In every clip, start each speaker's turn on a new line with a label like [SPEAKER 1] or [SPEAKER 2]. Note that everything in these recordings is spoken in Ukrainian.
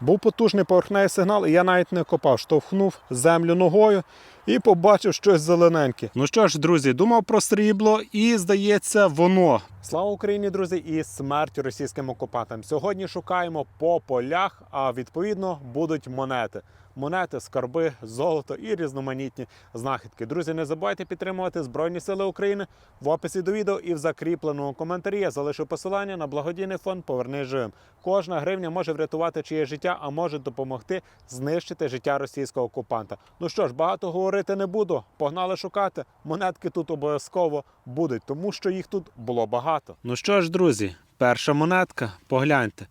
[SPEAKER 1] Був потужний поверхневий сигнал, і я навіть не копав, штовхнув землю ногою і побачив щось зелененьке. Ну що ж, друзі, думав про срібло, і здається, воно. Слава Україні, друзі, і смерть російським окупантам. Сьогодні шукаємо по полях, а відповідно будуть монети. Монети, скарби, золото і різноманітні знахідки. Друзі, не забувайте підтримувати Збройні Сили України в описі до відео і в закріпленому коментарі. Я залишу посилання на благодійний фонд Поверни живим. Кожна гривня може врятувати чиє життя, а може допомогти знищити життя російського окупанта. Ну що ж, багато говорити не буду. Погнали шукати. Монетки тут обов'язково будуть, тому що їх тут було багато. Ну що ж, друзі, перша монетка, погляньте.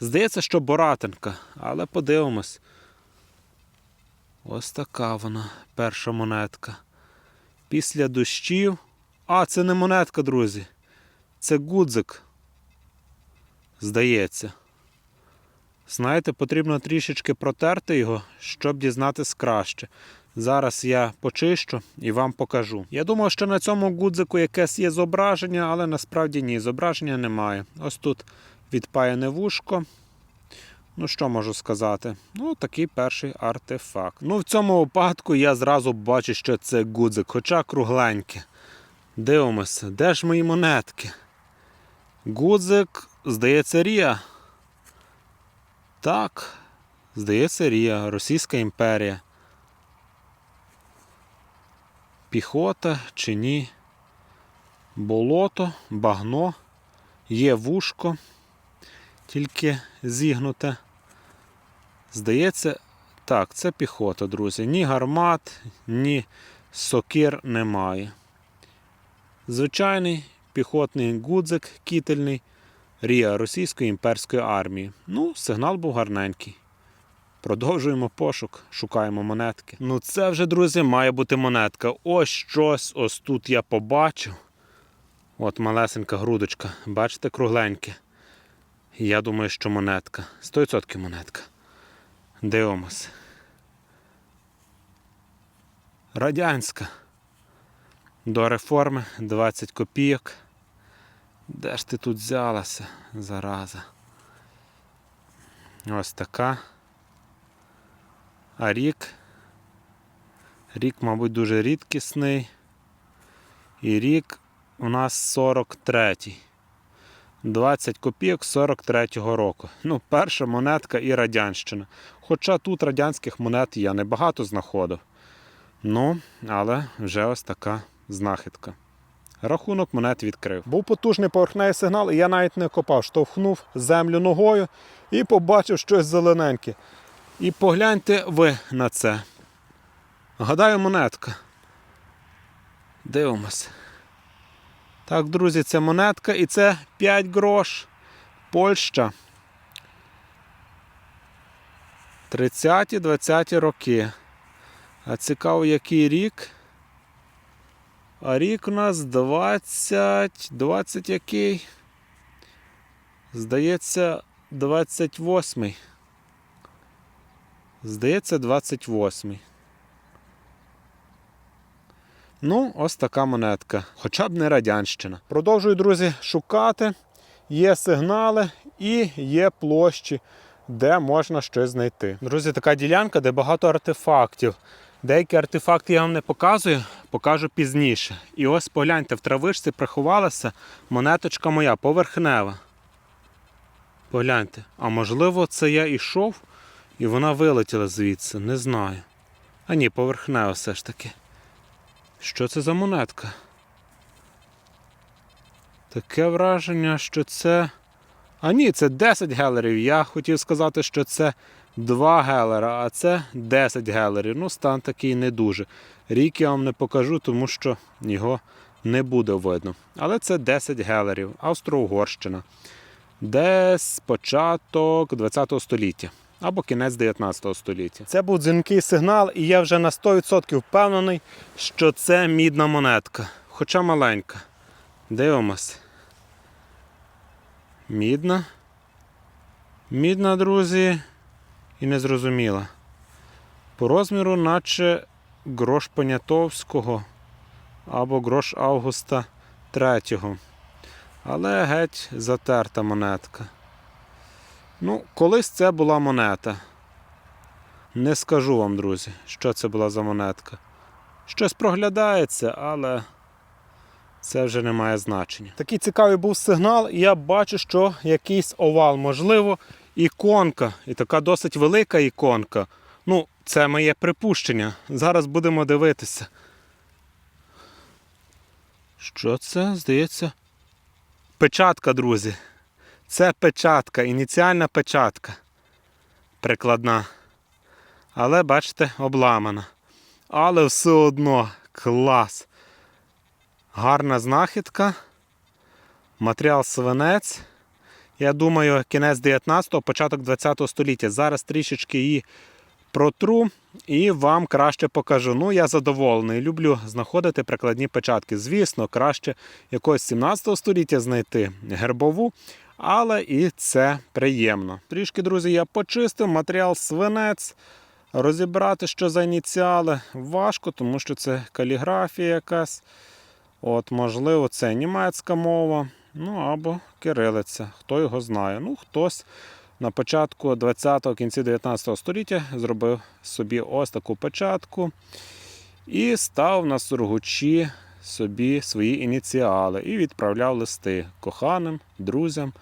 [SPEAKER 1] Здається, що Боратинка, але подивимось. Ось така вона, перша монетка. Після дощів. А, це не монетка, друзі. Це гудзик. Здається. Знаєте, потрібно трішечки протерти його, щоб дізнатись краще. Зараз я почищу і вам покажу. Я думав, що на цьому гудзику якесь є зображення, але насправді ні, зображення немає. Ось тут відпаяне вушко. Ну, що можу сказати? Ну, такий перший артефакт. Ну, в цьому випадку я зразу бачу, що це гудзик, хоча кругленьке. Дивимося, де ж мої монетки? Гудзик, здається, Рія. Так, здається, Рія, Російська імперія. Піхота чи ні? Болото, багно, є вушко, тільки зігнуте. Здається, так, це піхота, друзі. Ні гармат, ні сокир немає. Звичайний піхотний гудзик кітельний Рія Російської імперської армії. Ну, сигнал був гарненький. Продовжуємо пошук, шукаємо монетки. Ну, це вже, друзі, має бути монетка. Ось щось ось тут я побачив. От малесенька грудочка. Бачите, кругленьке. Я думаю, що монетка. 100% монетка. Дивимось. Радянська. До реформи 20 копійок. Де ж ти тут взялася, зараза? Ось така. А рік. Рік, мабуть, дуже рідкісний. І рік у нас 43-й. 20 копійок 43-го року. Ну, перша монетка і радянщина. Хоча тут радянських монет я небагато знаходив. Ну, але вже ось така знахідка. Рахунок монет відкрив. Був потужний поверхневий сигнал, і я навіть не копав. Штовхнув землю ногою і побачив щось зелененьке. І погляньте ви на це. Гадаю, монетка. Дивимось. Так, друзі, це монетка і це 5 грош. Польща. 30-20 роки. А цікаво, який рік. А рік у нас 20. 20 який? Здається, 28. Здається, 28. Ну, ось така монетка. Хоча б не радянщина. Продовжую, друзі, шукати. Є сигнали і є площі, де можна щось знайти. Друзі, така ділянка, де багато артефактів. Деякі артефакти я вам не показую, покажу пізніше. І ось погляньте, в травичці приховалася монеточка моя поверхнева. Погляньте, а можливо, це я йшов і вона вилетіла звідси, не знаю. А ні, поверхнева все ж таки. Що це за монетка? Таке враження, що це. А ні, це 10 гелерів. Я хотів сказати, що це 2 гелера, а це 10 гелерів. Ну, стан такий не дуже. Рік я вам не покажу, тому що його не буде видно. Але це 10 гелерів, Австро-Угорщина. Десь початок 20 століття або кінець 19 століття. Це був дзвінкий сигнал, і я вже на 100% впевнений, що це мідна монетка, хоча маленька. Дивимось. Мідна. Мідна, друзі, і незрозуміла. По розміру, наче грош Понятовського або грош Августа III. Але геть затерта монетка. Ну, колись це була монета. Не скажу вам, друзі, що це була за монетка. Щось проглядається, але це вже не має значення. Такий цікавий був сигнал, і я бачу, що якийсь овал, можливо, іконка, і така досить велика іконка. Ну, це моє припущення. Зараз будемо дивитися. Що це? Здається. Печатка, друзі. Це печатка, ініціальна печатка. Прикладна. Але, бачите, обламана. Але все одно клас. Гарна знахідка. Матеріал свинець. Я думаю, кінець 19-го, початок 20-го століття. Зараз трішечки її протру і вам краще покажу. Ну, я задоволений. Люблю знаходити прикладні печатки. Звісно, краще якогось 17 століття знайти гербову, але і це приємно. Трішки, друзі, я почистив матеріал свинець. Розібрати, що за ініціали, важко, тому що це каліграфія якась. От, Можливо, це німецька мова, ну або кирилиця. Хто його знає. Ну, хтось на початку 20-го, кінці 19 століття зробив собі ось таку печатку і став на сургучі собі свої ініціали і відправляв листи коханим, друзям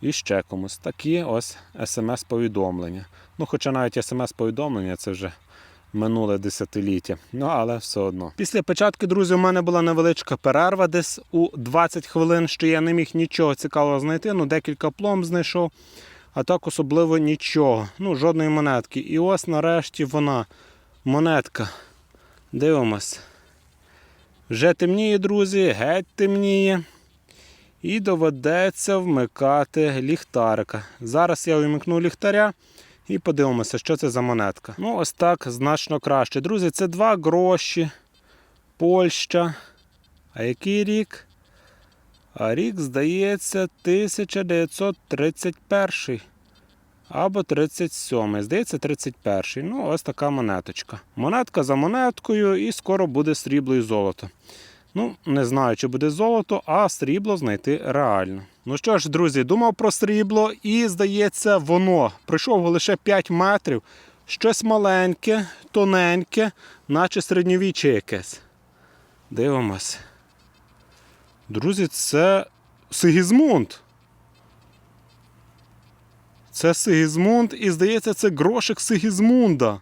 [SPEAKER 1] і ще комусь. Такі ось смс-повідомлення. Ну, хоча навіть смс-повідомлення це вже минуле десятиліття. Ну, але все одно. Після печатки, друзі, у мене була невеличка перерва, десь у 20 хвилин, що я не міг нічого цікавого знайти. Ну, декілька пломб знайшов, а так особливо нічого. Ну, жодної монетки. І ось нарешті вона. Монетка. Дивимось. Вже темніє, друзі, геть темніє. І доведеться вмикати ліхтарика. Зараз я увімкну ліхтаря і подивимося, що це за монетка. Ну, ось так значно краще. Друзі, це два гроші. Польща. А який рік? А рік, здається, 1931 або 37. Здається, 31. Ну, ось така монеточка. Монетка за монеткою, і скоро буде срібло і золото. Ну, не знаю, чи буде золото, а срібло знайти реально. Ну що ж, друзі, думав про срібло, і здається, воно пройшов лише 5 метрів. Щось маленьке, тоненьке, наче середньовіччя якесь. Дивимось. Друзі, це Сигізмунд. Це Сигізмунд, і здається, це грошик Сигізмунда.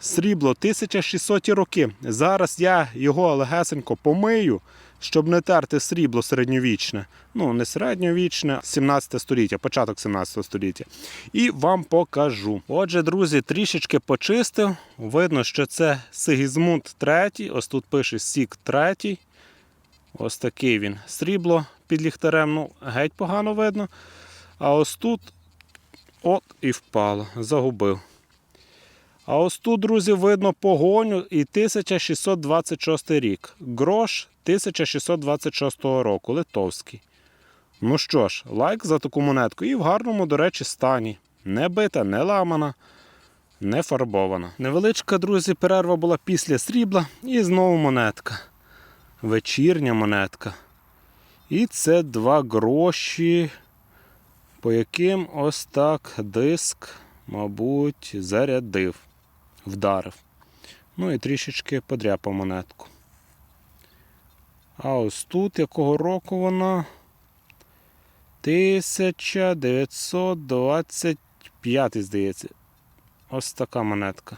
[SPEAKER 1] Срібло 1600 роки. Зараз я його легесенько помию, щоб не терти срібло середньовічне. Ну, не середньовічне, 17 століття, початок 17 століття. І вам покажу. Отже, друзі, трішечки почистив. Видно, що це Сигізмунд III. Ось тут пише Сік III. Ось такий він. Срібло під ліхтарем, ну, геть погано видно. А ось тут от і впало, загубив. А ось тут, друзі, видно погоню і 1626 рік. Грош 1626 року, литовський. Ну що ж, лайк за таку монетку і в гарному, до речі, стані. Не бита, не ламана, не фарбована. Невеличка, друзі, перерва була після срібла і знову монетка. Вечірня монетка. І це два гроші, по яким ось так диск, мабуть, зарядив, вдарив. Ну і трішечки подряпав монетку. А ось тут якого року вона? 1925, здається. Ось така монетка.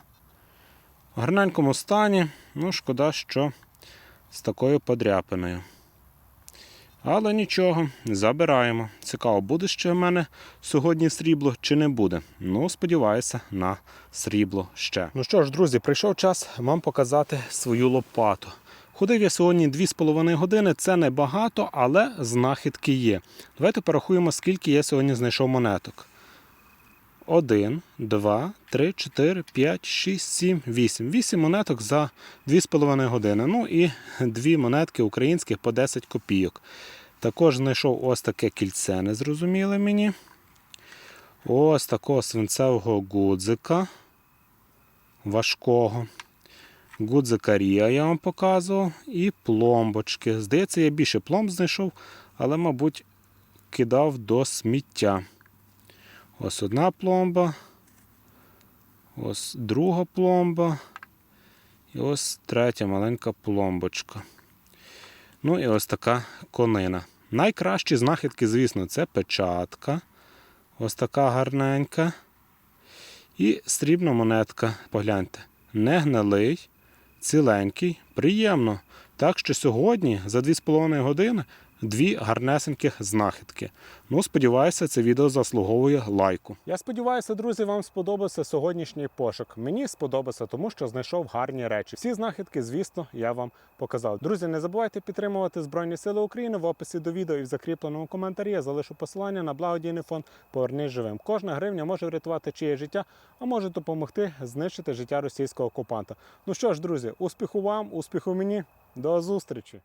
[SPEAKER 1] В гарненькому стані, ну, шкода, що з такою подряпиною. Але нічого, забираємо. Цікаво, буде ще в мене сьогодні срібло чи не буде. Ну, сподіваюся, на срібло ще. Ну що ж, друзі, прийшов час вам показати свою лопату. Ходив я сьогодні 2,5 години, це небагато, але знахідки є. Давайте порахуємо, скільки я сьогодні знайшов монеток. 1, 2, 3, 4, 5, 6, 7, 8. 8 монеток за 2,5 години. Ну і дві монетки українських по 10 копійок. Також знайшов ось таке кільце, незрозуміле мені. Ось такого свинцевого гудзика важкого. Гудзикарія я вам показував. І пломбочки. Здається, я більше пломб знайшов, але, мабуть, кидав до сміття. Ось одна пломба. Ось друга пломба. І ось третя маленька пломбочка. Ну і ось така конина. Найкращі знахідки, звісно, це печатка. Ось така гарненька. І срібна монетка. Погляньте. Не гнилий, ціленький, приємно. Так що сьогодні за 2,5 години дві гарнесеньких знахідки. Ну, сподіваюся, це відео заслуговує лайку. Я сподіваюся, друзі, вам сподобався сьогоднішній пошук. Мені сподобався, тому що знайшов гарні речі. Всі знахідки, звісно, я вам показав. Друзі, не забувайте підтримувати Збройні Сили України в описі до відео і в закріпленому коментарі. Я залишу посилання на благодійний фонд Повернись живим. Кожна гривня може врятувати чиє життя, а може допомогти знищити життя російського окупанта. Ну що ж, друзі, успіху вам, успіху мені. До зустрічі!